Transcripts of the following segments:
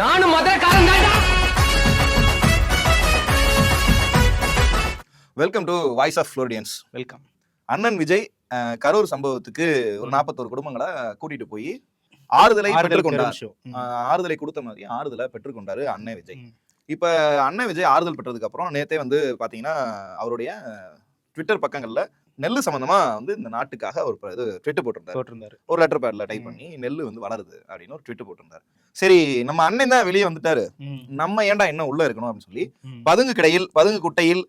நானும் மதுரக்காரன் தான்டா. Welcome to voice of Floridians welcome அண்ணன் விஜய் கரூர் சம்பவத்துக்கு ஒரு நாற்பத்தோரு குடும்பங்களை கூட்டிட்டு போய் ஆறுதலை பெற்றுக்கொண்டார். ஆறுதலை கொடுத்த மாதிரி ஆறுதலை பெற்றுக்கொண்டாரு அண்ணன் விஜய். இப்ப அண்ணன் விஜய் ஆறுதல் பெற்றதுக்கு அப்புறம் நேத்தே வந்து பாத்தீங்கன்னா அவருடைய ட்விட்டர் பக்கங்கள்ல நெல்லு சம்பந்தமா வந்து இந்த நாட்டுக்காக ஒரு இது ட்விட்டர் போட்டிருந்தாரு போட்டிருந்தாரு ஒரு லெட்டர் பேட்ல டைப். பண்ணி நெல்லு வந்து வளருது அப்படின்னு ஒரு ட்விட்டர் போட்டிருந்தாரு சரி நம்ம அண்ணன் தான் வெளியே வந்துட்டாரு நம்ம ஏன்டா என்ன உள்ள இருக்கணும் அப்படின்னு சொல்லி. பதுங்கு கிடையில் பதுங்கு குட்டையில்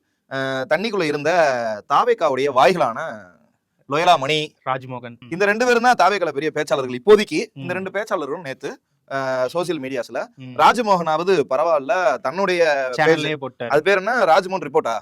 தண்ணிக்குள்ள இருந்த தாவேக்காவுடைய வாய்களான லொயலா மணி ராஜ்மோகன். இந்த ரெண்டு பேரும் தான் தாவேக்கால பெரிய பேச்சாளர்கள் இப்போதைக்கு இந்த. ரெண்டு பேச்சாளர்களும் நேத்து சோசியல் மீடியாஸ்ல. ராஜமோகனாவது பரவாயில்ல தன்னுடைய அது பேர் என்ன ராஜ்மோகன் ரிப்போர்ட்டா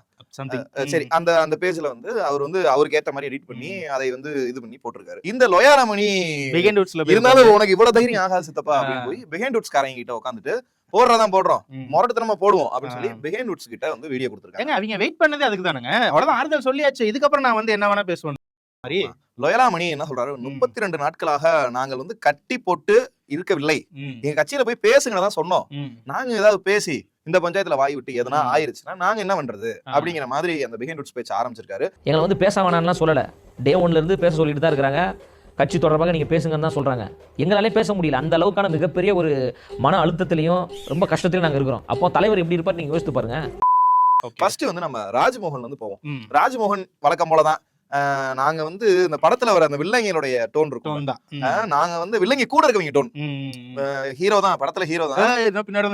சரி அந்த அந்த பேஜ்ல வந்து அவர் வந்து அவருக்கு ஏத்த மாதிரி எடிட் பண்ணி அதை வந்து இது பண்ணி போட்டிருக்காரு. இந்த லொயாலா மணி பிகன் ரூட்ஸ்ல இருந்தாலும் உனக்கு இவ்வளவு தைரியம் ஆகாது சித்தப்பா அப்படின்னு போய் பிஹைண்ட் வுட்ஸ் காரங்க கிட்ட உட்காந்துட்டு போடுறதான் போடுறோம். முரட்டுத்தனமா போடுவோம். அப்படின்னு சொல்லி ஆ. பிஹைண்ட் வுட்ஸ் கிட்ட வந்து வீடியோ கொடுத்துருக்காங்க. அவங்க வெயிட் பண்ணதே அதுக்கு தானுங்க அவ்வளவுதான் ஆறுதல் சொல்லியாச்சு. இதுக்கப்புறம் நான் வந்து என்ன வேணா பேசுவேன். மாதிரி லொயலா மணி என்ன சொல்றாரு? முப்பத்தி ரெண்டு நாட்களாக நாங்கள் வந்து கட்டி போட்டு இருக்கவில்லை. எங்க கட்சியில போய் பேசுங்க தான் சொன்னோம். நாங்க ஏதாவது பேசி இந்த பஞ்சாயத்துல வாய் விட்டு எதனா. ஆயிருச்சுன்னா நாங்க என்ன பண்றது. அப்படிங்கிற மாதிரி அந்த பிஹைண்ட் வுட்ஸ் பேச்சு ஆரம்பிச்சிருக்காரு. எங்களை வந்து பேச வேணாம்லாம் சொல்லலை. டே இருந்து பேச சொல்லிட்டு தான் இருக்கிறாங்க. கட்சி தொடர்பாக நீங்கள் பேசுங்கன்னு தான் சொல்கிறாங்க எங்களாலே பேச முடியல. அந்த அளவுக்கான மிகப்பெரிய ஒரு மன அழுத்தத்திலையும் ரொம்ப கஷ்டத்திலையும் நாங்கள் இருக்கிறோம். அப்போ தலைவர் எப்படி இருப்பார் நீங்கள் யோசித்து பாருங்க. ஃபர்ஸ்ட் வந்து நம்ம ராஜ்மோகன் வந்து போவோம். ராஜ்மோகன் வழக்கம் போலதான். நாங்க வந்து இந்த படத்துல வர அந்த வில்லங்கிகளுடைய டோன் இருக்கும் நாங்க வந்து வில்லங்கி கூட இருக்கவங்க டோன். ஹீரோ தான் படத்துல ஹீரோ தான் பின்னாடி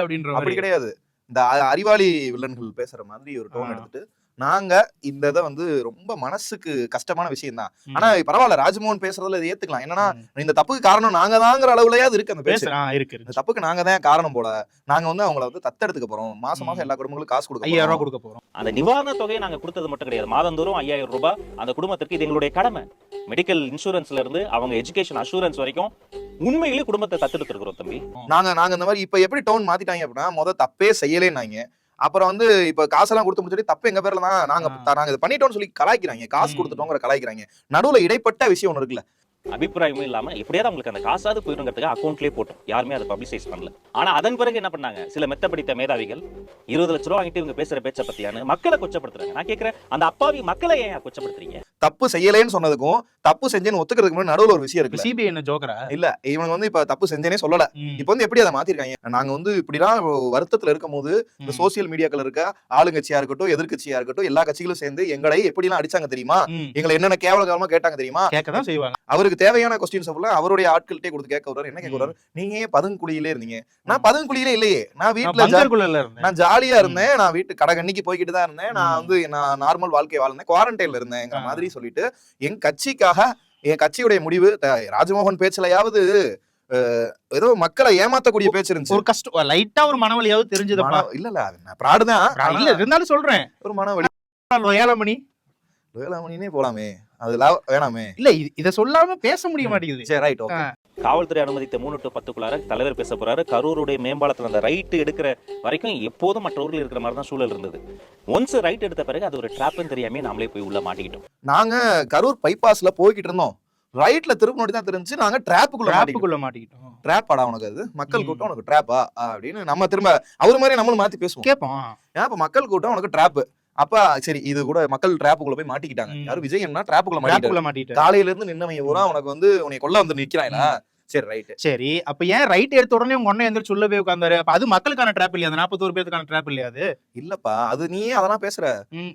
அப்படின்ற அப்படி. கிடையாது இந்த அறிவாளி வில்லன்கள் பேசுற மாதிரி ஒரு டோன். எடுத்துட்டு நாங்க இந்த இதை வந்து ரொம்ப மனசுக்கு கஷ்டமான விஷயம் தான். ஆனா பரவாயில்ல ராஜ்மோகன் பேசுறதுல இதை ஏத்துக்கலாம் என்னன்னா. இந்த தப்புக்கு காரணம் நாங்க தாங்கிற அளவுலயாவது இருக்கு அந்த பேசு இருக்கு இந்த. தப்புக்கு நாங்க தான் காரணம் போல நாங்க வந்து அவங்கள வந்து தத்தெடுத்துக்க போறோம் மாசம் மாசம். எல்லா குடும்பங்களுக்கும் காசு கொடுக்க ஐயாயிரம் ரூபாய். கொடுக்க போறோம் அந்த நிவாரண தொகையை நாங்க கொடுத்தது மட்டும் கிடையாது மாதந்தோறும் ஐயாயிரம் ரூபாய் அந்த குடும்பத்திற்கு இது எங்களுடைய கடமை மெடிக்கல் இன்சூரன்ஸ்ல இருந்து அவங்க எஜுகேஷன் அஷூரன்ஸ் வரைக்கும் உண்மையிலேயே குடும்பத்தை தத்தெடுத்து இருக்கிறோம் தம்பி நாங்க நாங்க இந்த மாதிரி இப்ப எப்படி டோன் மாத்திட்டாங்க அப்படின்னா முத தப்பே செய்யலேன்னாங்க அப்புறம் வந்து இப்ப காசெல்லாம் கொடுத்து முடிச்சுட்டு தப்பு எங்க பேர்ல தான் நாங்க நாங்க இது பண்ணிட்டோம்னு சொல்லி கலாய்க்கிறாங்க. காசு. கொடுத்துட்டோங்கிற கலாய்க்கிறாங்க. நடுவுல இடைப்பட்ட விஷயம் ஒண்ணு இருக்குல்ல. அபிப்பிராயமும் இல்லாம எப்படியாவது அவங்களுக்கு அந்த காசாவது போயிருங்கிறதுக்கு அக்கௌண்ட்லயே போட்டோம். யாருமே அதை பப்ளிசைஸ் பண்ணல. ஆனா அதன் பிறகு என்ன பண்ணாங்க? சில மெத்த படித்த மேதாவிகள் இருபது லட்ச ரூபா வாங்கிட்டு இவங்க பேசுற பேச்ச பத்தியான்னு மக்களை கொச்சப்படுத்துறாங்க. நான் கேக்குறேன் அந்த அப்பாவி மக்களை ஏன் கொச்சப்படுத்துறீங்க? தப்பு செய்யலேன்னு சொன்னதுக்கும் தப்பு செஞ்சேன்னு ஒத்துக்கிறதுக்கு முன்னாடி நடுவுல ஒரு விஷயம் இருக்குல்ல? சிபிஐ என்ன ஜோக்கரா? இல்ல இவங்க வந்து இப்ப தப்பு செஞ்சேனே சொல்லல. இப்ப வந்து எப்படி அதை மாத்திருக்காங்க? நாங்க வந்து இப்படிலாம் வருத்தத்துல இருக்கும் போது இந்த. சோசியல் மீடியாக்கள் இருக்க ஆளுங்கட்சியா இருக்கட்டும் எதிர்க்கட்சியா இருக்கட்டும் எல்லா கட்சிகளும் சேர்ந்து எங்களை எப்படிலாம் அடிச்சாங்க தெரியுமா. எங்களை என்னென்ன கேவலகாலமா கேட்டாங்க தெரியுமா? கேட்கதான் செய்வாங்க. அவருக்கு தேவையான கொஸ்டின்ஸ் ஃபுல்லா அவருடைய ஆட்கள்கிட்டே கொடுத்து கேட்க விடுறாரு. என்ன கேட்க விடுறாரு? நீங்க ஏன் பதுங்குழியிலே இருந்தீங்க? நான் பதுங்குழியிலே இல்லையே. நான் வீட்டுல நான் ஜாலியா இருந்தேன். நான் வீட்டு கடகண்ணிக்கு போய்கிட்டு தான் இருந்தேன். நான். வந்து நான் நார்மல் வாழ்க்கை வாழ்ந்தேன். குவாரண்டைன்ல இருந்தேங்கிற. மாதிரி சொல்லிட்டு என் கட்சிக்காக என் கட்சியுடைய முடிவு ராஜமோகன் பேச்சுலயாவது ஏதோ மக்களை ஏமாத்தக்கூடிய பேச்சு இருந்துச்சு. ஒரு கஷ்டம் லைட்டா ஒரு மனவலியாவது தெரிஞ்சதுப்பா. மன- இல்ல இல்ல நான் ப்ராடு தான். இல்ல இருந்தாலும் சொல்றேன். ஒரு மனவழி ஏழமணி வேளாமணினே போலாமே. அதெல்லாம் வேணாமே. இல்ல இது- சொல்லாம பேச முடிய மாட்டேங்குது. சரி ரைட் ஓகே காவல்துறை அனுமதித்த மூணு டு பத்துக்குள்ளார தலைவர் பேச போறாரு. கரூருடைய மேம்பாலத்துல அந்த ரைட் எடுக்கிற வரைக்கும் எப்போதும் மற்ற ஊர்ல இருக்கிற மாதிரி தான் சூழல் இருந்தது. ஒன்ஸ் ரைட் எடுத்த பிறகு அது ஒரு ட்ராப்னு தெரியாம நாமளே போய் உள்ள மாட்டிக்கிட்டோம். நாங்க கரூர் பைபாஸ்ல போய்கிட்டு இருந்தோம். ரைட்ல திரும்ப தான் தெரிஞ்சு நாங்க டிராப்புக்குள்ள டிராப்புக்குள்ள மாட்டிக்கிட்டோம். ட்ராப்பாடா உனக்கு அது? மக்கள். கூட்டம் உனக்கு ட்ராப்பா அப்படின்னு நம்ம திரும்ப அவர் மாதிரி நம்மளும் மாத்தி பேசுவோம். கேப்போம் ஏன் இப்ப மக்கள் கூட்டம் உனக்கு ட்ராப் அப்ப சரி இது கூட மக்கள் ட்ராப்புக்குள்ள போய் மாட்டிக்கிட்டாங்க. யாரும் விஜய் என்ன ட்ராப்புக்குள்ள மாட்டிக்கிட்டாரு டிராப்புக்குள்ள மாட்டிக்கிட்டு காலையில இருந்து நின்னவங்க பூரா உனக்கு வந்து உன்னை கொல்ல வந்து நிக்கிறாங்களா சரி ரைட் சரி அப்ப ஏன் ரைட் எடுத்த உடனே உங்க ஒண்ணே எந்திரிச்சு உள்ள போய் உட்கார்ந்தாரு? அப்ப அது மக்களுக்கான ட்ராப் இல்லையா? அந்த நாற்பத்தோரு பேருக்கான ட்ராப் இல்லையா அது? இல்லப்பா அது நீயே அதெல்லாம் பேசுற.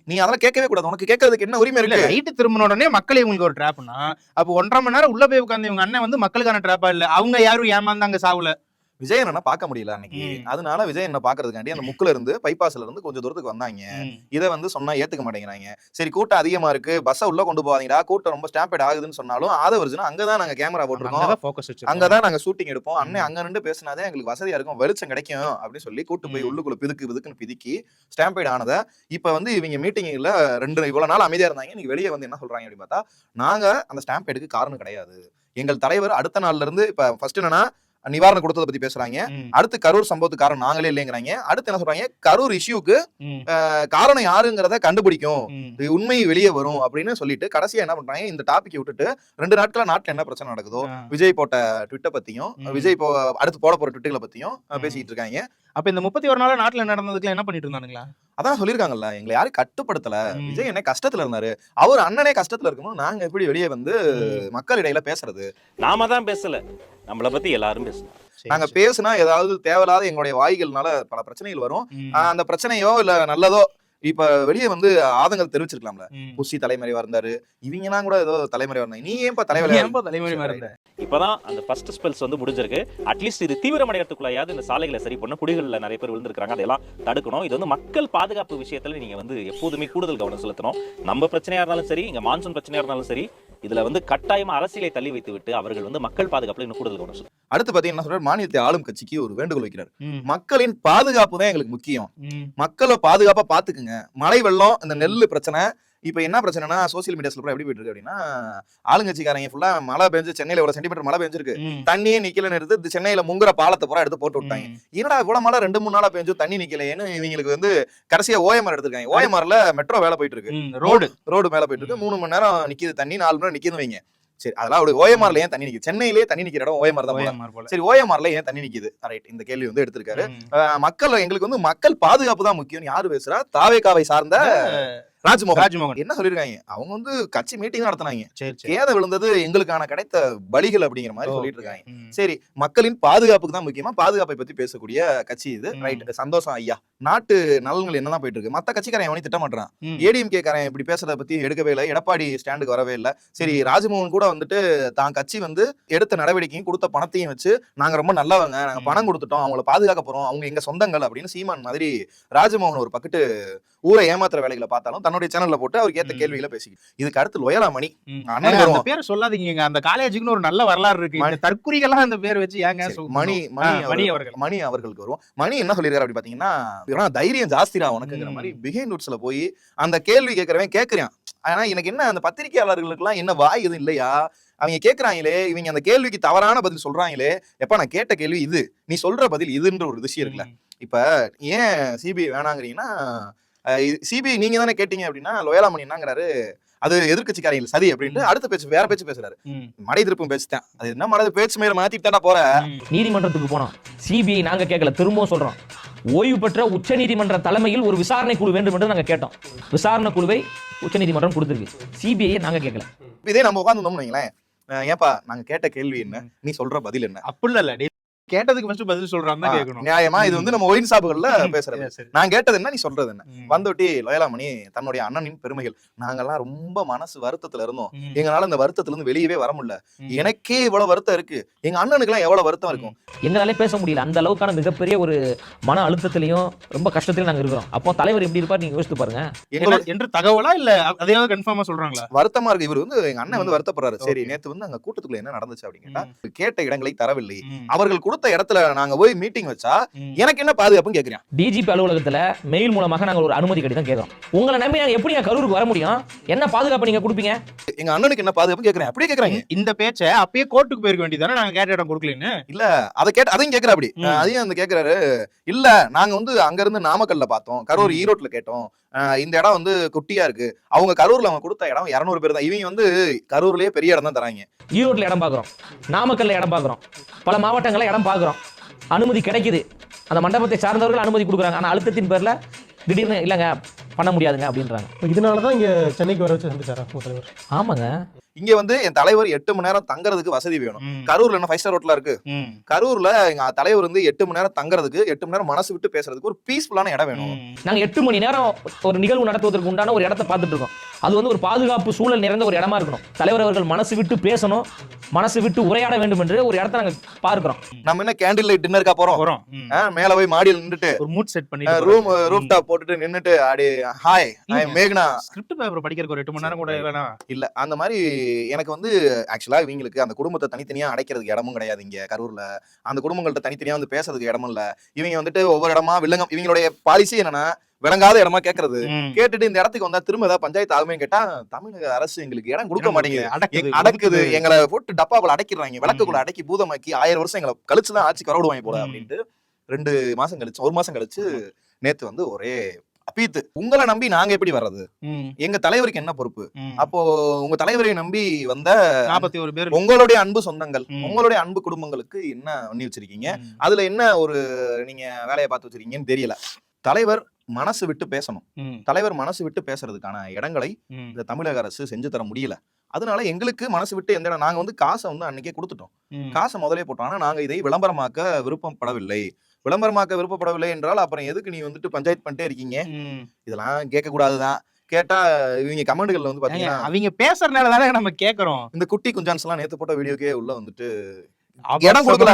நீ அதெல்லாம் கேட்கவே கூடாது. உனக்கு கேட்கறதுக்கு என்ன உரிமை இல்ல இருக்கு? ரைட் திரும்பின உடனே மக்கள் இவங்களுக்கு ஒரு ட்ராப்னா அப்ப ஒன்றரை மணி நேரம் உள்ள போய் உட்கார்ந்து இவங்க அண்ணன் வந்து மக்களுக்கான ட்ராப்பா இல்ல? அவங்க யாரும் ஏமாந்தாங்க சாவுல? விஜய் என்ன பார்க்க முடியல அன்னைக்கு. அதனால விஜய் என்ன பாக்குறதுக்காண்டி அந்த முக்குல இருந்து பைபாஸ்ல இருந்து கொஞ்சம் தூரத்துக்கு வந்தாங்க. இதை வந்து சொன்னா ஏத்துக்க மாட்டேங்கிறாங்க. சரி கூட்டம் அதிகமா இருக்கு. பஸ்ஸை உள்ள கொண்டு போவாதீங்கடா கூட்டம் ரொம்ப ஸ்டாம்பேட் ஆகுதுன்னு சொன்னாலும் ஆதவர்ஜுனா அங்கதான் நாங்க கேமரா போட்டிருக்கோம். அங்கதான் நாங்க ஷூட்டிங் எடுப்போம். அண்ணன். அங்க நின்று பேசினாதே எங்களுக்கு வசதியா இருக்கும். வெளிச்சம் கிடைக்கும் அப்படின்னு சொல்லி கூட்டு போய். உள்ளுக்குள்ள பிதுக்கு பிதுக்குன்னு பிதுக்கி ஸ்டாம்பேட் ஆனதை இப்ப வந்து இவங்க மீட்டிங்ல ரெண்டு இவ்வளவு நாள் அமைதியா இருந்தாங்க. இன்னைக்கு வெளியே வந்து என்ன சொல்றாங்க அப்படின்னு பார்த்தா நாங்க அந்த ஸ்டாம்பேடுக்கு காரணம் கிடையாது. எங்கள் தலைவர் அடுத்த நாள்ல இருந்து இப்ப ஃபர்ஸ்ட் என்னன்னா நிவாரணம் கொடுத்ததை பத்தி பேசுறாங்க. அடுத்து கரூர் சம்பவத்துக்கு காரணம் நாங்களே இல்லைங்கிறாங்க. அடுத்து என்ன சொல்றாங்க? கரூர் இஷ்யூக்கு காரணம் யாருங்கிறத கண்டுபிடிக்கும். உண்மை வெளியே வரும் அப்படின்னு சொல்லிட்டு கடைசியா என்ன பண்றாங்க? இந்த டாபிக் விட்டுட்டு ரெண்டு நாட்களா நாட்டுல என்ன பிரச்சனை நடக்குதோ. விஜய் போட்ட ட்விட்டை பத்தியும். விஜய் இப்போ அடுத்து போட போற ட்விட்டுகளை பத்தியும். பேசிக்கிட்டு இருக்காங்க. அப்ப இந்த முப்பத்தி ஒரு நாள் நாட்டுல நடந்ததுக்குலாம் என்ன பண்ணிட்டு இருந்தானுங்களா? அதான் சொல்லிருக்காங்கல்ல எங்களை யாரும் கட்டுப்படுத்தல. விஜய் என்ன கஷ்டத்துல இருந்தாரு. அவர் அண்ணனே கஷ்டத்துல இருக்கணும். நாங்க எப்படி வெளியே வந்து. மக்கள் இடையில பேசுறது? நாம தான் பேசல. நம்மளை பத்தி எல்லாரும் பேசலாம் சரி, நாங்க. பேசுனா ஏதாவது தேவையில்லாத எங்களுடைய வாய்கள்னால பல பிரச்சனைகள் வரும். அந்த பிரச்சனையோ இல்ல நல்லதோ இப்ப வெளியே வந்து ஆதங்கம் தெரிவிச்சிருக்கலாம்ல. புஷி தலைமறைவா இருந்தாரு. இவங்கலாம் கூட ஏதோ தலைமறைவா இருந்தாங்க நீ ஏன்பா தலைவரா ஏன்பா தலைமுறை மறந்த இப்பதான் அந்த ஃபர்ஸ்ட் ஸ்பெல்ஸ் வந்து முடிஞ்சிருக்கு. அட்லீஸ்ட் இது தீவிரமடைகிறதுக்குள்ளாயாவது இந்த சாலைகளை சரி பண்ண குடிகளில் நிறைய பேர் விழுந்திருக்காங்க அதெல்லாம் தடுக்கணும். இது வந்து மக்கள் பாதுகாப்பு விஷயத்துல நீங்க வந்து எப்போதுமே கூடுதல் கவனம் செலுத்தணும். நம்ம பிரச்சனையா இருந்தாலும் சரி இங்க மான்சூன் பிரச்சனையா இருந்தாலும் சரி இதுல வந்து கட்டாயமா அரசியலை தள்ளி வைத்து விட்டு அவர்கள் வந்து மக்கள் பாதுகாப்புல இன்னும் கூடுதல் கவனம் அடுத்து பாத்தீங்கன்னா சொல்றாரு? மாநிலத்தை ஆளும் கட்சிக்கு ஒரு வேண்டுகோள் வைக்கிறார். மக்களின் பாதுகாப்பு தான் எங்களுக்கு முக்கியம். மக்களை பாதுகாப்பா பாத்துக்குங்க மழை வெள்ளம் இந்த நெல்லு பிரச்சனை இப்ப என்ன பிரச்சனைனா சோசியல் மீடியாஸ்ல எப்படி போயிட்டு இருக்கு அப்படின்னா ஆளுங்கட்சிக்காரங்க ஃபுல்லா மழை பெஞ்சு சென்னையில ஒரு சென்டிமீட்டர் மழை பெஞ்சிருக்கு. தண்ணியே நிக்கல நிறுத்து இது சென்னையில முங்குற பாலத்தை பூரா எடுத்து போட்டு விட்டாங்க. என்னடா இவ்வளவு மழை ரெண்டு மூணு நாளா பெஞ்சு தண்ணி நிக்கலையேன்னு இவங்களுக்கு வந்து கடைசியா ஓஎம்ஆர் எடுத்திருக்காங்க. ஓஎம்ஆர்ல மெட்ரோ வேலை போயிட்டு இருக்கு. ரோடு ரோடு மேல போயிட்டு இருக்கு. மூணு மணி நேரம் நிக்குது தண்ணி நாலு மணி நேரம் நிக்குது வைங்க. சரி அதெல்லாம் அப்படி ஓஎம்ஆர்ல ஏன் தண்ணி நிக்குது? சென்னையிலேயே தண்ணி நிக்கிற இடம் ஓஎம்ஆர் தான். சரி ஓஎம்ஆர்ல ஏன் தண்ணி நிக்குது? ரைட் இந்த கேள்வி வந்து எடுத்திருக்காரு. மக்கள் எங்களுக்கு வந்து மக்கள் பாதுகாப்பு தான் முக்கியம் யாரு பேசுறா? தாவேகாவை சார்ந்த ராஜ்மோகன். ராஜ்மோகன். என்ன சொல்லிருக்காங்க அவங்க வந்து கட்சி மீட்டிங் நடத்தினாங்க. கேத விழுந்தது எங்களுக்கான கிடைத்த பலிகள் அப்படிங்கிற மாதிரி சொல்லிட்டு இருக்காங்க. சரி மக்களின் பாதுகாப்புக்கு தான் முக்கியமா பாதுகாப்பை பத்தி பேசக்கூடிய கட்சி இது. ரைட் சந்தோஷம் ஐயா. நாட்டு நலன்கள் என்னதான் போயிட்டு இருக்கு மத்த கட்சிக்காரன் எவனையும் திட்ட மாட்டான் ம். ஏடிஎம்கே காரன் இப்படி பேசுறத பத்தி எடுக்கவே இல்லை. எடப்பாடி ஸ்டாண்டுக்கு வரவே இல்லை. சரி ராஜ்மோகன் கூட வந்துட்டு தான் கட்சி வந்து எடுத்த நடவடிக்கையும் கொடுத்த பணத்தையும் வச்சு நாங்க ரொம்ப நல்லவங்க. நாங்க. பணம் கொடுத்துட்டோம். அவங்கள பாதுகாக்க போறோம். அவங்க எங்க சொந்தங்கள் அப்படின்னு சீமான் மாதிரி ராஜமோகன் ஒரு பக்கத்து ஊரை ஏமாத்துற வேலைகளை பார்த்தாலும் தன்னுடைய சேனல்ல போட்டு அவருக்கு ஏத்த. கேள்விகளை பேசி இதுக்கு அடுத்து லொயலா மணி. அந்த. பேரை சொல்லாதீங்க அந்த காலேஜுக்குன்னு ஒரு நல்ல வரலாறு இருக்கு. தற்குறிகள்லாம் அந்த பேர் வச்சு ஏங்க? மணி மணி அவர்கள் மணி அவர்களுக்கு வருவோம். மணி என்ன சொல்லியிருக்காரு அப்படி பாத்தீங்கன்னா தைரியம் ஜாஸ்திரா உனக்குங்கிற. மாதிரி பிஹைண்ட் நோட்ஸ்ல போய் அந்த கேள்வி கேட்கறவன் கேட்கறான் ஆனா எனக்கு என்ன அந்த பத்திரிகையாளர்களுக்குலாம் என்ன வாய் எதுவும் இல்லையா? அவங்க கேக்குறாங்களே இவங்க அந்த கேள்விக்கு தவறான பதில் சொல்றாங்களே. எப்ப நான் கேட்ட கேள்வி இது. நீ சொல்ற பதில் இதுன்ற ஒரு விஷயம் இருக்குல்ல. இப்ப ஏன் சிபிஐ வேணாங்கிறீங்கன்னா சிபிஐ நீங்க தானே கேட்டீங்க அப்படின்னா லோயலா மணி என்னங்கிறாரு அது எதிர்க்கட்சிக்காரங்க சதி அப்படின்ட்டு. அடுத்த பேச்சு வேற பேச்சு பேசுறாரு. மடை திருப்பும் பேச்சுட்டேன் அது என்ன மடை பேச்சு மேல மாத்திட்டு தானே போற. நீதிமன்றத்துக்கு போனோம். சிபிஐ நாங்க கேட்கல திரும்பவும் சொல்றோம். ஓய்வு பெற்ற உச்சநீதிமன்ற தலைமையில் ஒரு விசாரணை குழு வேண்டும் என்று நாங்க கேட்டோம். விசாரணை குழுவை உச்சநீதிமன்றம் கொடுத்திருக்கு. சிபிஐ நாங்க கேட்கல இதே நம்ம உட்காந்துருந்தோம்னு வைங்களேன் ஏன்பா நாங்க கேட்ட கேள்வி என்ன? நீ சொல்ற பதில் என்ன? அப்படி இல்ல. கேட்டதுக்கு ஃபர்ஸ்ட் பதில் சொல்றான்னு தான் கேட்கணும் நியாயமா இது வந்து நம்ம ஒயின் ஷாப்புகள்ல பேசுறது. நான் கேட்டது என்ன நீ சொல்றது என்ன. வந்தொட்டி லோயலாமணி தன்னுடைய அண்ணனின் பெருமைகள். நாங்கெல்லாம் ரொம்ப மனசு வருத்தத்துல இருந்தோம். எங்களால இந்த வருத்தத்துல இருந்து வெளியவே வர முடியல. எனக்கே இவ்வளவு வருத்தம் இருக்கு. எங்க அண்ணனுக்கு எல்லாம் எவ்வளவு வருத்தம் இருக்கும்? எங்களாலே பேச முடியல. அந்த அளவுக்கான மிகப்பெரிய ஒரு மன அழுத்தத்திலையும் ரொம்ப கஷ்டத்திலையும் நாங்க இருக்கிறோம். அப்போ தலைவர் எப்படி இருப்பார் நீங்க யோசித்து பாருங்க. என்று தகவலா இல்ல அதையாவது கன்ஃபார்மா சொல்றாங்களா? வருத்தமா இருக்கு. இவர் வந்து எங்க அண்ணன் வந்து. வருத்தப்படுறாரு. சரி. நேத்து வந்து அங்க கூட்டத்துக்குள்ள என்ன நடந்துச்சு அப்படின்னு கேட்டா இடங்களை தரவில்லை. அவர்கள் கொடுத்த இடத்துல நாங்க போய் மீட்டிங் வச்சா. எனக்கு என்ன பாதுகாப்புன்னு கேக்குறேன் டிஜிபி அலுவலகத்துல மெயில் மூலமாக நாங்க ஒரு அனுமதி கடிதம் கேட்கிறோம் உங்களை நம்பி நாங்க எப்படி கரூருக்கு வர முடியும்? என்ன பாதுகாப்பு நீங்க கொடுப்பீங்க? எங்க அண்ணனுக்கு என்ன பாதுகாப்புன்னு கேக்குறேன். அப்படியே கேக்குறாங்க. இந்த பேச்ச அப்பயே கோர்ட்டுக்கு போயிருக்க வேண்டியதானே நாங்க கேட்ட இடம் கொடுக்கலன்னு. அதை கேட்டு அதையும் கேக்குறா அப்படி. அதையும் அந்த கேக்குறாரு. இல்ல நாங்க வந்து அங்க இருந்து நாமக்கல்ல பார்த்தோம். கரூர். ஈரோட்ல கேட்டோம். இந்த இடம் வந்து குட்டியா இருக்கு. அவங்க கரூர்ல அவங்க கொடுத்த இடம் 200 பேர் தான். இவங்க வந்து கரூர்லயே பெரிய இடம் தான் தராங்க. ஈரோட்டில் இடம் பார்க்குறோம் நாமக்கல்ல இடம் பார்க்குறோம் பல மாவட்டங்களில் இடம் பார்க்குறோம் அனுமதி கிடைக்குது. அந்த மண்டபத்தை சார்ந்தவர்கள் அனுமதி கொடுக்குறாங்க. ஆனால் அழுத்தத்தின் பேரில் திடீர்னு இல்லைங்க பண்ண முடியாதுங்க அப்படின்றாங்க. இதனால தான் இங்க சென்னைக்கு வர வச்சு தலைவர்? ஆமாங்க. இங்க வந்து என் தலைவர் எட்டு மணி நேரம் தங்குறதுக்கு வசதி வேணும். கரூர்ல என்ன ஃபைவ் ஸ்டார் ஹோட்டலா இருக்கு. கரூர்ல எங்க தலைவர் வந்து எட்டு மணி நேரம் தங்குறதுக்கு எட்டு மணி நேரம் மனசு விட்டு பேசுறதுக்கு ஒரு பீஸ்ஃபுல்லான இடம் வேணும். ம். நாங்கள் எட்டு மணி நேரம் ஒரு நிகழ்வு நடத்துவதற்கு உண்டான ஒரு இடத்த பார்த்துட்டு இருக்கோம். அது வந்து ஒரு பாதுகாப்பு சூழல் நிறைந்த ஒரு இடமா இருக்கணும். தலைவர் அவர்கள் மனசு விட்டு பேசணும் மனசு விட்டு உரையாட வேண்டும் என்று ஒரு இடத்த நாங்கள் பார்க்கிறோம். நம்ம என்ன கேண்டில் லைட் டின்னருக்கா போறோம்? மேல போய் மாடியில் நின்றுட்டு ஒரு மூட் செட் பண்ணி ரூம் ரூப் டாப் போட்டுட்டு நின்னுட்டு அடி ஹாய். மேக்னா. ஸ்கிரிப்ட் பேப்பர் படிக்கிறதுக்கு ஒரு எட்டு மணி நேரம் கூட வேணாம். இல்ல அந்த மாதிரி எனக்கு வந்து ஆக்சுவலா இவங்களுக்கு அந்த குடும்பத்தை தனித்தனியா அடைக்கிறதுக்கு இடமும் கிடையாது இங்க கரூர்ல. அந்த குடும்பங்கள்ட்ட தனித்தனியா வந்து பேசுறதுக்கு இடமும் இல்ல. இவங்க வந்துட்டு ஒவ்வொரு இடமா வில்லங்கம் இவங்களுடைய பாலிசி என்னன்னா விளங்காத இடமா கேட்கறது. கேட்டுட்டு இந்த இடத்துக்கு வந்தா திரும்ப ஏதாவது பஞ்சாயத்து ஆகுமே கேட்டா தமிழக அரசு எங்களுக்கு இடம் கொடுக்க மாட்டேங்குது. அடக்குது எங்க- அடக்குது. எங்களை போட்டு டப்பாக்குள்ள அடைக்கிறாங்க. விளக்குக்குள்ள அடக்கி பூதமாக்கி ஆயிரம் வருஷம் எங்களை கழிச்சுதான் ஆட்சி கரவிடுவாங்க போல. அப்படின்ட்டு ரெண்டு மாசம் கழிச்சு ஒரு மாசம் கழிச்சு நேத்து வந்து ஒரே அப்பீத்து உங்களை நம்பி நாங்க எப்படி வர்றது? எங்க தலைவருக்கு என்ன பொறுப்பு. அப்போ உங்க தலைவரை நம்பி வந்த நாற்பத்தி ஒரு பேர். உங்களுடைய அன்பு சொந்தங்கள். உங்களுடைய அன்பு குடும்பங்களுக்கு என்ன பண்ணி வச்சிருக்கீங்க. அதுல என்ன ஒரு நீங்க வேலையை பார்த்து வச்சிருக்கீங்கன்னு தெரியல. தலைவர் மனசு விட்டு பேசணும். தலைவர் மனசு விட்டு பேசுறதுக்கான இடங்களை. இந்த தமிழக அரசு செஞ்சு தர முடியல. அதனால எங்களுக்கு மனசு விட்டு எந்த இடம் நாங்க வந்து காசை வந்து அன்னைக்கே கொடுத்துட்டோம். காசை முதலே போட்டோம். ஆனா நாங்க இதை விளம்பரமாக்க விருப்பப்படவில்லை. விளம்பரமாக்க விருப்பப்படவில்லை என்றால் அப்புறம் எதுக்கு நீ வந்துட்டு பஞ்சாயத்து பண்ணிட்டே இருக்கீங்க. இதெல்லாம் கேட்க கூடாதுதான் கேட்டா இவங்க கமெண்ட்கள்ல வந்து பாத்தீங்கன்னா அவங்க பேசுறதுனால தானே நம்ம கேக்குறோம். இந்த குட்டி குஞ்சான்ஸ் எல்லாம் நேத்து போட்ட வீடியோக்கே உள்ள வந்துட்டு இடம் கொடுக்கல.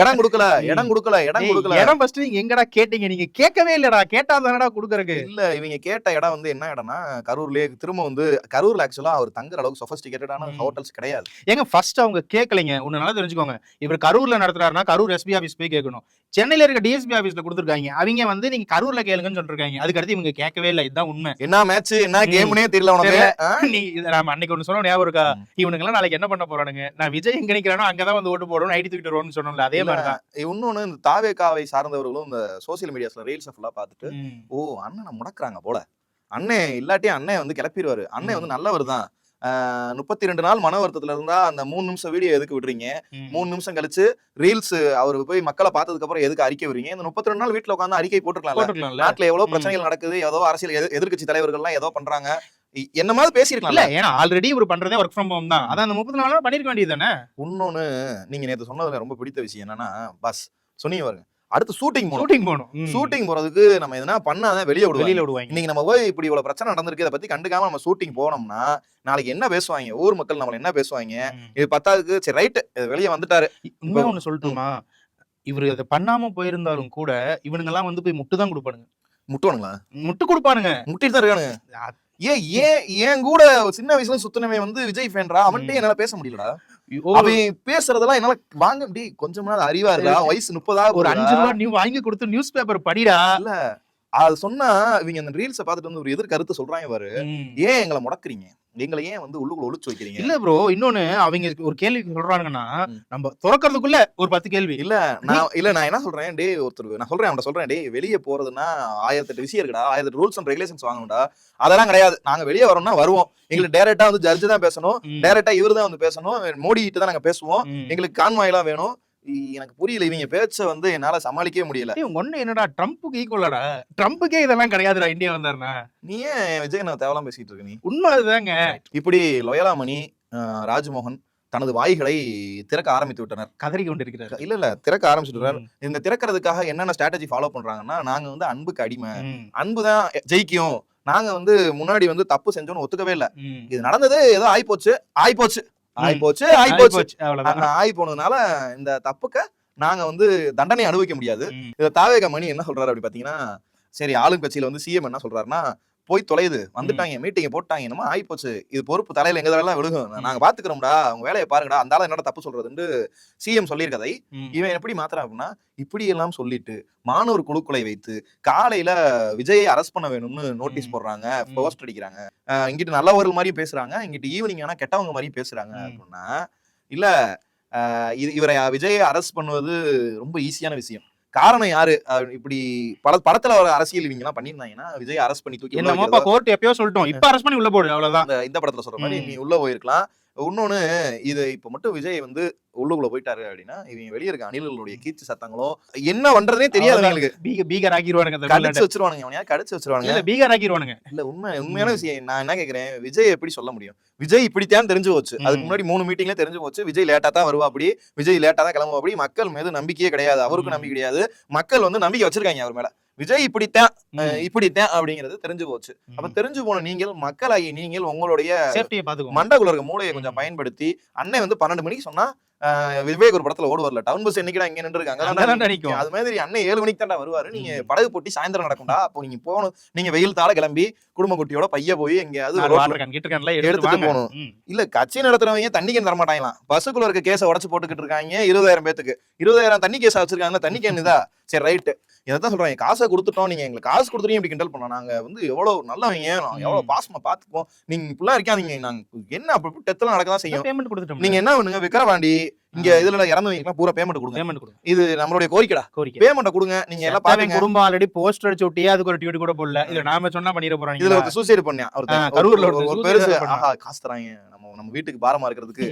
இடம் கொடுக்கல இடம் கொடுக்கல இடம் கொடுக்கல. இடம் ஃபர்ஸ்ட் நீங்க எங்கடா கேட்டீங்க? நீங்க கேட்கவே இல்லடா. கேட்டா தானடா குடுக்கறக்கு. இல்ல இவங்க கேட்ட இடம் வந்து என்ன இடம்னா கரூர்லயே திரும்ப வந்து கரூர்ல ஆக்சுவலா அவர் தங்குற அளவுக்கு சொபஸ்டிகேட்டடான ம். ஹோட்டல்ஸ் கிடையாது. ஏங்க ஃபர்ஸ்ட் அவங்க கேட்கலைங்க ஒண்ணு நல்லா தெரிஞ்சுக்கோங்க. இவர் கரூர்ல நடத்துறாருன்னா கரூர் எஸ்பி ஆபீஸ் போய் கேட்கணும். சென்னையில இருக்க டிஎஸ்பி ஆபீஸ்ல கொடுத்துருக்காங்க. அவங்க வந்து நீங்க கரூர்ல கேளுங்கன்னு சொல்லிருக்காங்க. அதுக்கு அடுத்து இவங்க கேட்கவே இல்லை. இதுதான் உண்மை. என்ன மேட்ச் என்ன. கேம்னே தெரியல உனக்கு? நீ இதை நாம அன்னைக்கு ஒண்ணு சொன்னோம் ஞாபகம் இருக்கா. இவனுங்க எல்லாம் நாளைக்கு என்ன பண்ண போறானுங்க? நான் விஜய் எங்க நிக்கிறானோ அங்கதான் வந்து ஓட்டு போடணும் ஐடி தூக்கிட்டு வருவோம்னு சொன்னோம்ல அதே இல்ல, மாதிரிதான். இன்னொன்னு இந்த தாவேகாவை சார்ந்தவர்களும் இந்த சோசியல் மீடியாஸ்ல ரீல்ஸ் ஃபுல்லா பார்த்துட்டு. ஓ அண்ணனை முடக்குறாங்க போல. அண்ணே இல்லாட்டி அண்ணன் வந்து கிளப்பிடுவாரு அண்ணன் வந்து நல்லவர் தான். முப்பத்தி ரெண்டு நாள் மன வருத்தத்துல இருந்தா அந்த மூணு நிமிஷம் வீடியோ எதுக்கு விடுறீங்க. மூணு நிமிஷம் கழிச்சு ரீல்ஸ் அவரு போய் மக்களை பார்த்ததுக்கு அப்புறம் எதுக்கு அறிக்கை விடுறீங்க? இந்த முப்பத்தி ரெண்டு நாள் வீட்டுல உட்காந்து அறிக்கை போட்டுருக்கலாம்ல. நாட்டுல எவ்வளவு. பிரச்சனைகள் நடக்குது ஏதோ அரசியல் எதிர்- எதிர்க்கட்சி தலைவர்கள்லாம் ஏதோ பண்றாங்க. என்ன மாதிரி இல்ல பேசியிருக்கலாம்ல ஏன்னா ஆல்ரெடி இவர் பண்றதே ஒர்க் ஃப்ரம் ஹோம் தான். அதான் அந்த முப்பத்தி நாலு பண்ணிருக்க வேண்டியது தானே இன்னொன்னு நீங்க நேத்து சொன்னதுல ரொம்ப பிடித்த விஷயம் என்னன்னா பஸ் சொன்னீங்க பாருங்க. அடுத்து ஷூட்டிங் ஷூட்டிங் போகணும். ஷூட்டிங் போறதுக்கு நம்ம எதனா பண்ணாதான் வெளியே விடுவாங்க. வெளியில விடுவாங்க. இன்னைக்கு நம்ம போய் இப்படி இவ்வளவு பிரச்சனை நடந்திருக்கு இதை பத்தி கண்டுக்காம நம்ம ஷூட்டிங் போனோம்னா நாளைக்கு என்ன பேசுவாங்க? ஊர் மக்கள் நம்மள என்ன பேசுவாங்க. இது பத்தாவதுக்கு சரி ரைட்டு வெளியே வந்துட்டாரு. உண்மையா ஒண்ணு சொல்லட்டுமா? இவரு அதை பண்ணாம போயிருந்தாலும் கூட இவனுங்க எல்லாம் வந்து போய் முட்டு தான் கொடுப்பானுங்க. முட்டுவானுங்களா? முட்டு கொடுப்பானுங்க. முட்டிட்டு தான் இருக்கானுங்க. ஏன் ஏன் ஏன் கூட சின்ன வயசுல சுத்தினவன் வந்து விஜய் ஃபேன்ரா அவன்கிட்ட என்னால பேச முடியலடா. அவன் பேசுறதெல்லாம் என்னால வாங்க அப்படி கொஞ்சம் நாள் அறிவா இருக்கா வயசு முப்பதா ஒரு அஞ்சு ரூபா நீ வாங்கி கொடுத்து நியூஸ் பேப்பர் படிடா. இல்ல அது சொன்னா இவங்க அந்த ரீல்ஸ பார்த்துட்டு வந்து ஒரு எதிர் கருத்து சொல்றாங்க பாரு. ஏன் எங்களை முடக்குறீங்க? எங்களை ஏன் வந்து உள்ளுக்குள்ள ஒளிச்சு வைக்கிறீங்க? இல்ல ப்ரோ இன்னொன்னு அவங்க ஒரு கேள்வி சொல்றாங்கன்னா. நம்ம திறக்கறதுக்குள்ள ஒரு பத்து கேள்வி. இல்ல நான் இல்ல நான் என்ன சொல்றேன் டேய் ஒருத்தர் நான் சொல்றேன் அவன் சொல்றேன் டேய் வெளியே போறதுன்னா ஆயிரத்தெட்டு விஷயம் இருக்குடா ஆயிரத்தெட்டு ரூல்ஸ் அண்ட் ரெகுலேஷன்ஸ் வாங்கணும்டா. அதெல்லாம் கிடையாது. நாங்க வெளியே வரோம்னா வருவோம். எங்களுக்கு டைரக்டா வந்து ஜட்ஜ் தான் பேசணும். டைரக்டா இவரு தான் வந்து பேசணும். மோடி கிட்ட தான் நாங்க பேசுவோம். எங்களுக்கு கான்வாயெல்லாம் வேணும். எனக்கு புரியல. இவங்க பேச்ச வந்து என்னால சமாளிக்கவே முடியல. ஒண்ணு என்னடா ட்ரம்ப்புக்கு ஈக்குவலடா ட்ரம்ப்புக்கே இதெல்லாம் கிடையாதுடா இந்தியா வந்தாருன்னா. நீ ஏன் விஜய் நான் தேவலாம் பேசிட்டு இருக்க நீ? உண்மை அதுதாங்க. இப்படி லொயலாமணி ராஜ்மோகன் தனது வாய்களை திறக்க ஆரம்பித்து விட்டனர். கதறி கொண்டு இருக்கிறாரு இல்ல இல்ல திறக்க ஆரம்பிச்சுட்டு இந்த திறக்கிறதுக்காக என்னென்ன ஸ்ட்ராட்டஜி ஃபாலோ பண்றாங்கன்னா நாங்க வந்து அன்புக்கு அடிமை. ம். அன்பு தான் ஜெயிக்கும். நாங்க வந்து முன்னாடி வந்து தப்பு செஞ்சோம்னு ஒத்துக்கவே இல்ல. இது நடந்தது ஏதோ ஆயிப்போச்சு ஆயிப்போச்சு. ஆயிப்போச்சு ஆயிப்போச்சு ஆகி போனதுனால இந்த தப்புக்க நாங்க வந்து தண்டனை அனுபவிக்க முடியாது. இத தாவேக மணி என்ன சொல்றாரு அப்படி பாத்தீங்கன்னா சரி ஆளுங்கட்சியில வந்து சிஎம் என்ன சொல்றாருன்னா போய் தொலையுது வந்துட்டாங்க மீட்டிங் போட்டாங்க என்னமோ ஆயிப்போச்சு இது பொறுப்பு தலையில எங்க தலையெல்லாம் விழுகும் நாங்க பாத்துக்கிறோம்டா அவங்க வேலையை பாருங்கடா அந்த என்னடா தப்பு சொல்றதுன்னு சிஎம் சொல்லியிருக்கதை. இவன் எப்படி மாத்துறான் அப்படின்னா இப்படி எல்லாம் சொல்லிட்டு மாணவர் குழுக்களை வைத்து காலையில விஜயை அரெஸ்ட் பண்ண வேணும்னு நோட்டீஸ். போடுறாங்க. போஸ்ட் அடிக்கிறாங்க இங்கிட்டு நல்லவர்கள் மாதிரியும் பேசுறாங்க இங்கிட்டு ஈவினிங் ஆனா கெட்டவங்க மாதிரியும் பேசுறாங்க. அப்படின்னா இல்ல இது இவரை விஜயை அரெஸ்ட் பண்ணுவது ரொம்ப ஈஸியான விஷயம் காரணம் யாரு? இப்படி பல படத்துல வர அரசியல் இவங்க எல்லாம் பண்ணியிருந்தாங்கன்னா விஜய் அரெஸ்ட் பண்ணி தூக்கி என்னமோப்பா கோர்ட் எப்பயோ சொல்லிட்டோம். இப்ப அரெஸ்ட் பண்ணி உள்ள போடு அவ்வளவுதான். இந்த படத்துல சொல்ற மாதிரி. நீ உள்ள போயிருக்கலாம். இன்னொன்னு இது இப்ப மட்டும் விஜய் வந்து உள்ளுக்குள்ள போயிட்டாரு அப்படின்னா இவங்க வெளியே இருக்க அணில்களுடைய கீச்சு சத்தங்களும் என்ன பண்றதே தெரியாது. அவங்களுக்கு பீக பீகர் ஆக்கிடுவானுங்க கடிச்சு. வச்சிருவானுங்க அவனையா கடிச்சு வச்சிருவானுங்க. இல்ல பீகர் ஆக்கிடுவானுங்க இல்ல உண்மை உண்மையான விஷயம் நான் என்ன கேக்குறேன் விஜய் எப்படி சொல்ல முடியும்? விஜய் இப்படித்தான் தெரிஞ்சு போச்சு. அதுக்கு. முன்னாடி மூணு மீட்டிங்ல தெரிஞ்சு போச்சு. விஜய் லேட்டா தான் வருவா அப்படி விஜய் லேட்டா தான் கிளம்புவா அப்படி. மக்கள் மீது நம்பிக்கையே கிடையாது. அவருக்கும். நம்பிக்கை கிடையாது. மக்கள் வந்து நம்பிக்கை வச்சிருக்காங்க அவர் மேல. விஜய் இப்படித்தான் இப்படித்தான் அப்படிங்கிறது தெரிஞ்சு போச்சு. அப்ப தெரிஞ்சு போன நீங்கள் மக்களாகி நீங்கள் உங்களுடைய மண்டகுள்ள இருக்க மூளையை கொஞ்சம். பயன்படுத்தி அண்ணன் வந்து பன்னெண்டு மணிக்கு சொன்னா விவேக் ஒரு படத்துல ஓடு வரல டவுன் பஸ் என்னைக்கு இங்க நின்று இருக்காங்க அங்கதான்டா நிக்கும். அது மாதிரி அண்ணன் ஏழு மணிக்கு தான்டா வருவாரு. நீங்க. படகு போட்டி சாயந்தரம் நடக்கும்டா. அப்போ நீங்க போகணும். நீங்க வெயில் தாழ கிளம்பி குடும்ப குட்டியோட பைய போய் எங்கேயாவது எடுத்துட்டு போகணும். இல்ல கட்சி நடத்துறவங்க தண்ணி கேன் தரமாட்டாங்களாம். பஸ்ஸுக்குள்ள இருக்க கேஸை உடச்சு போட்டுக்கிட்டு இருக்காங்க. இருபதாயிரம் பேத்துக்கு. இருபதாயிரம் தண்ணி கேஸ் வச்சிருக்காங்க தண்ணி கேன் இதா? சரி ரைட்டு இதான் சொல்றாங்க காசை கொடுத்துட்டோம். நீங்க எங்களுக்கு காசு கொடுத்துறீங்க இப்படி கிண்டல் பண்ணலாம். நாங்க வந்து எவ்வளவு நல்லவங்க எவ்வளவு. பாசமா பாத்துப்போம் நீங்க இப்படிலாம் இருக்காதீங்க. நாங்க என்ன அப்படி டெத்தெல்லாம் நடக்கதான் செய்யும். பேமெண்ட் கொடுத்துட்டோம் நீங்க என்ன பண்ணுங்க? விக்கிரவாண்டி இங்க இதுல இறந்தவங்க பூரா பேமெண்ட் கொடுங்க. பேமெண்ட் கொடுங்க. இது நம்மளுடைய கோரிக்கைடா. கோரிக்கை. பேமெண்ட் கொடுங்க. நீங்க எல்லாம் பாருங்க குடும்பம் ஆல்ரெடி போஸ்டர் அடிச்சு ஒட்டியே அதுக்கு ஒரு டியூட் கூட போடல. இதுல நாம சொன்னா பண்ணிட போறாங்க இதுல ஒரு சூசைட் பண்ணியா ஒருத்தன் கரூர்ல ஒரு- ஒரு பெருசு காசு தராங்க. நம்ம வீட்டுக்கு பாரமா இருக்கிறதுக்கு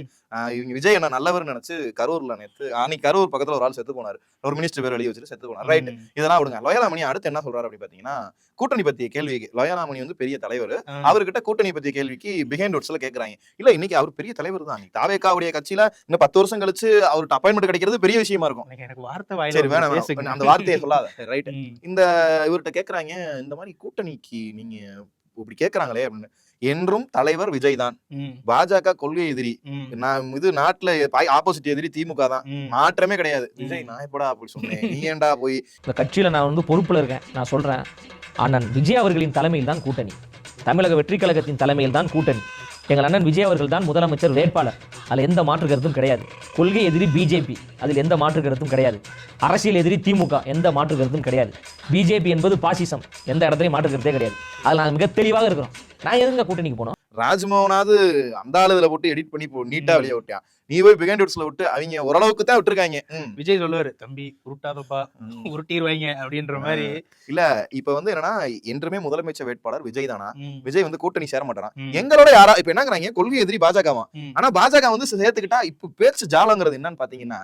இவங்க விஜய் என்ன நல்லவர் நினைச்சு கரூர்ல நேத்து அன்னைக்கு கரூர் பக்கத்துல ஒரு ஆள் செத்து போனாரு. ஒரு மினிஸ்டர் பேர் வெளியே வச்சுட்டு செத்து போனார். ரைட் இதெல்லாம் விடுங்க. லோயலாமணி அடுத்து என்ன சொல்றாரு அப்படி பாத்தீங்கன்னா கூட்டணி பத்திய கேள்வி லோயலாமணி வந்து பெரிய தலைவர். அவர்கிட்ட கூட்டணி பத்திய கேள்விக்கு பிஹைண்ட் வுட்ஸ்ல கேக்குறாங்க. இல்ல இன்னைக்கு அவர் பெரிய தலைவர் தான். தாவேக்காவுடைய கட்சியில இன்னும் பத்து வருஷம் கழிச்சு அவருக்கு அப்பாயின்மெண்ட் கிடைக்கிறது பெரிய விஷயமா இருக்கும். எனக்கு வார்த்தை சரி வேணாம். அந்த வார்த்தையை சொல்லாத. ரைட். இந்த இவர்கிட்ட கேக்குறாங்க இந்த மாதிரி கூட்டணிக்கு நீங்க இப்படி கேக்குறாங்களே அப்படின்னு. என்றும் தலைவர் விஜய் தான். பாஜக கொள்கை எதிரி. நான் இது நாட்டுல ஆப்போசிட் எதிரி திமுக தான். மாற்றமே கிடையாது. விஜய். நான் எப்படா அப்படி சொன்னேன்? நீ ஏன்டா போய்? இந்த கட்சியில் நான் வந்து பொறுப்பில் இருக்கேன். நான் சொல்கிறேன் அண்ணன் விஜய் அவர்களின் தலைமையில் தான் கூட்டணி. தமிழக வெற்றி கழகத்தின் தலைமையில் தான் கூட்டணி. எங்கள் அண்ணன் விஜய் அவர்கள் தான் முதலமைச்சர் வேட்பாளர். அதில் எந்த மாற்று கருத்தும் கிடையாது. கொள்கை எதிரி பிஜேபி அதில் எந்த மாற்று கருத்தும் கிடையாது. அரசியல் எதிரி திமுக எந்த மாற்று கருத்தும் கிடையாது. பிஜேபி என்பது பாசிசம் எந்த இடத்துலையும் மாற்று கருத்தே கிடையாது. அதில் நாங்கள் மிக தெளிவாக இருக்கிறோம். நான் எதுங்க கூட்டணிக்கு போனோம்? ராஜ்மோகனாவது அந்த ஆளுதுல போட்டு எடிட் பண்ணி போ நீட்டா. வெளியே விட்டான் நீ போய் பிகண்ட் வுட்ஸ்ல விட்டு அவங்க ஓரளவுக்கு தான் விட்டுருக்காங்க. விஜய் சொல்லுவாரு தம்பி உருட்டாதப்பா உருட்டிடுவாங்க அப்படின்ற மாதிரி இல்ல இப்ப வந்து என்னன்னா என்றுமே முதலமைச்சர் வேட்பாளர் விஜய் தானா. விஜய் வந்து கூட்டணி சேர மாட்டானா. எங்களோட யாரா இப்ப என்னங்கிறாங்க கொள்கை எதிரி பாஜகவா. ஆனா பாஜக வந்து சேர்த்துக்கிட்டா இப்ப பேச்சு ஜாலங்கிறது என்னன்னு பாத்தீங்கன்னா.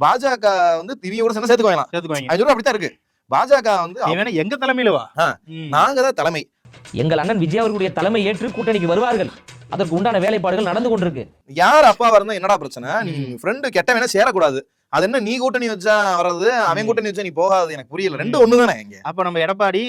பாஜக வந்து கூட சேர்ந்து சேர்த்துக்குவாங்க அது அப்படித்தான் இருக்கு பாஜக வந்து எங்க தலைமையில வா ஆ. ம். நாங்க தான் தலைமை எங்கள் அண்ணன் விஜய் அவர்களுடைய தலைமை ஏற்று கூட்டணிக்கு வருவார்கள் அதற்கு உண்டான வேலைப்பாடுகள் நடந்து கொண்டிருக்கு யார் அப்பாவா இருந்தா என்னடா பிரச்சனை நீ. ஃப்ரெண்டு கெட்ட வேணா சேரக்கூடாது அது என்ன நீ கூட்டணி வச்சா வர்றது அவன். கூட்டணி வச்சா நீ போகாது எனக்கு புரியல ரெண்டு ஒண்ணுதானே இங்க அப்ப நம்ம எடப்பாடி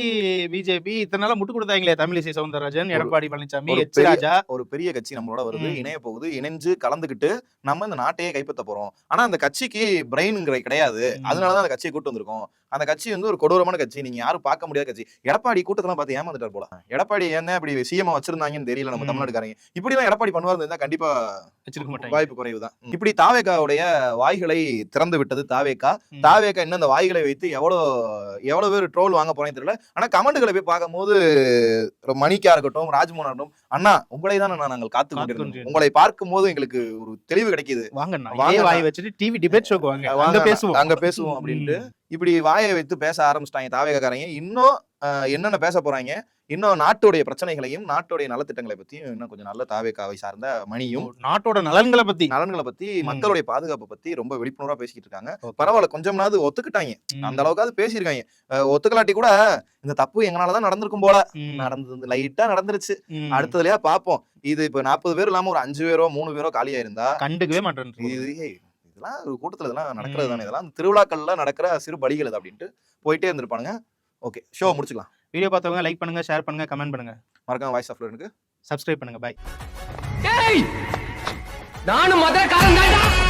பிஜேபி இத்தனை நாளா முட்டு கொடுத்தாங்களே தமிழிசை சவுந்தரராஜன் எடப்பாடி பழனிசாமி ராஜா ஒரு பெரிய கட்சி நம்மளோட வருது. இணைய போகுது இணைஞ்சு கலந்துக்கிட்டு நம்ம இந்த நாட்டையே கைப்பற்ற போறோம் ஆனா அந்த கட்சிக்கு பிரெயின்ங்கிற கிடையாது. அதனாலதான் அந்த கட்சியை கூட்டு வந்திருக்கோம் அந்த கட்சி வந்து ஒரு கொடூரமான கட்சி. நீங்க யாரும் பார்க்க முடியாத கட்சி. எடப்பாடி கூட்டத்தெல்லாம் பார்த்து ஏமாந்துட்டார் போல. எடப்பாடி ஏன் இப்படி சிஎம் வச்சிருந்தாங்கன்னு தெரியல நம்ம. தமிழ்நாட்டுக்காரங்க. இப்படி எல்லாம் எடப்பாடி பண்ணுவாரு இருந்தா கண்டிப்பா வச்சிருக்க மாட்டாங்க. வாய்ப்பு குறைவு தான் இப்படி தாவேக்காவுடைய வாய்களை திறந்து விட்டது தாவேக்கா. தாவேக்கா இன்னும் அந்த வாய்களை வைத்து எவ்வளவு எவ்வளவு பேர் ட்ரோல் வாங்க போறேன்னு தெரியல. ஆனா கமெண்ட்களை போய் பார்க்கும்போது மணிக்கா இருக்கட்டும் ராஜ்மோகனா இருக்கட்டும் அண்ணா உங்களை தான் நாங்கள் காத்து கொண்டிருக்கோம். உங்களை பார்க்கும் போது எங்களுக்கு ஒரு தெளிவு கிடைக்குது. வாங்க. வாய் வச்சுட்டு டிவி டிபேட் ஷோக்கு வாங்க. அங்க பேசுவோம். அங்க பேசுவோம் அப்படின்ட்டு இப்படி வாயை வைத்து பேச ஆரம்பிச்சிட்டாங்க தாவேக்காரங்க இன்னும் என்னென்ன பேச போறாங்க இன்னும் நாட்டுடைய பிரச்சனைகளையும் நாட்டுடைய நலத்திட்டங்களை பத்தியும் இன்னும் கொஞ்சம் நல்ல தாவேக்காவை சார்ந்த மணியும் நாட்டோட நலன்களை பத்தி நலன்களை பத்தி. மக்களுடைய பாதுகாப்பை பத்தி ரொம்ப விழிப்புணர்வா பேசிக்கிட்டு இருக்காங்க. பரவாயில்ல கொஞ்சம்னாவது ஒத்துக்கிட்டாங்க. அந்த அளவுக்காவது பேசியிருக்காங்க ஒத்துக்கலாட்டி கூட இந்த தப்பு எங்களாலதான் நடந்திருக்கும் போல. நடந்தது லைட்டா நடந்துருச்சு. அடுத்ததுலயா பாப்போம் இது இப்ப நாற்பது பேர் இல்லாம ஒரு அஞ்சு பேரோ மூணு பேரோ காலியா இருந்தா கண்டுக்கவே மாட்டேன் இதெல்லாம் ஒரு கூட்டத்துல இதெல்லாம் நடக்கிறது தானே. இதெல்லாம் திருவிழாக்கள்ல நடக்கிற சிறு பலிகள் இது அப்படின்ட்டு போயிட்டே இருந்திருப்பானுங்க. ஓகே ஷோ முடிச்சுக்கலாம். வீடியோ பார்த்தவங்க லைக் பண்ணுங்க ஷேர் பண்ணுங்க கமெண்ட் பண்ணுங்க. மறக்காம வாய்ஸ் ஆஃப் எனக்கு சப்ஸ்கிரைப் பண்ணுங்க பை. நானும் மதுரக்காரன் தான்டா!